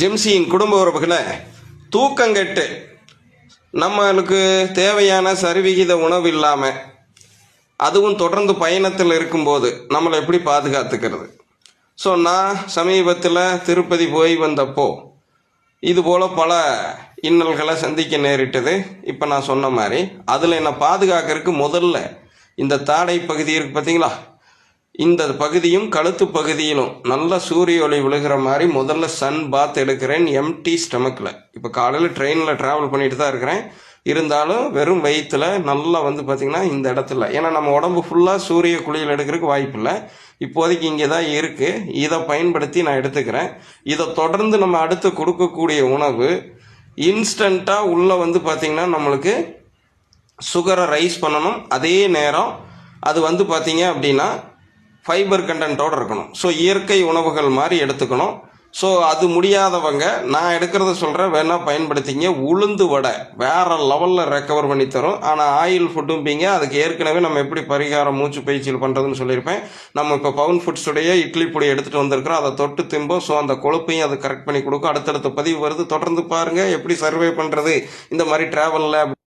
ஜெம்சியின் குடும்ப உறவுகளை தூக்கங்கெட்டு நம்மளுக்கு தேவையான சரிவிகித உணவு இல்லாமல் அதுவும் தொடர்ந்து பயணத்தில் இருக்கும்போது நம்மளை எப்படி பாதுகாத்துக்கிறது? ஸோ நான் சமீபத்தில் திருப்பதி போய் வந்தப்போ இது போல் பல இன்னல்களை சந்திக்க நேரிட்டது. இப்போ நான் சொன்ன மாதிரி அதில் என்னை பாதுகாக்கிறதுக்கு முதல்ல இந்த தாடை பகுதி இருக்கு பார்த்தீங்களா இந்த பகுதியும் கழுத்து பகுதியிலும். நல்ல சூரிய ஒளி விழுகிற மாதிரி முதல்ல சன் பாத் எடுக்கிறேன் எம்டி ஸ்டமக்கில் இப்போ காலையில் ட்ரெயினில் ட்ராவல் பண்ணிட்டு தான் இருக்கிறேன். இருந்தாலும் வெறும் வயிற்றில் நல்லா வந்து பார்த்திங்கன்னா இந்த இடத்துல. ஏன்னா நம்ம உடம்பு ஃபுல்லாக சூரிய குளியல் எடுக்கிறதுக்கு வாய்ப்பு இல்லை. இப்போதைக்கு இங்கே தான் இருக்குது இதை பயன்படுத்தி நான் எடுத்துக்கிறேன். இதை தொடர்ந்து நம்ம அடுத்து கொடுக்கக்கூடிய உணவு இன்ஸ்டண்ட்டாக உள்ளே வந்து பார்த்திங்கன்னா நம்மளுக்கு சுகரை ரைஸ் பண்ணணும். அதே நேரம் அது வந்து பார்த்திங்க அப்படின்னா ஃபைபர் கண்டென்ட்டோடு இருக்கணும். ஸோ இயற்கை உணவுகள் மாதிரி எடுத்துக்கணும். ஸோ அது முடியாதவங்க நான் எடுக்கிறத சொல்கிறேன் வேணால் பயன்படுத்திங்க. உளுந்து வடை வேறு லெவலில் ரெக்கவர் பண்ணி தரும். ஆனால் ஆயில் ஃபுட்டும்பீங்க அதுக்கு ஏற்கனவே நம்ம எப்படி பரிகாரம் மூச்சு பயிற்சியில் பண்ணுறதுன்னு சொல்லியிருப்பேன். நம்ம இப்போ பவுன் ஃபுட்ஸுடைய இட்லி பொடி எடுத்துகிட்டு வந்திருக்கிறோம். அதை தொட்டு திம்போம். ஸோ அந்த கொழுப்பையும் அது கரெக்ட் பண்ணி கொடுக்கும். அடுத்தடுத்த பதிவு வருது. தொடர்ந்து பாருங்கள் எப்படி சர்வே பண்ணுறது இந்த மாதிரி ட்ராவலில்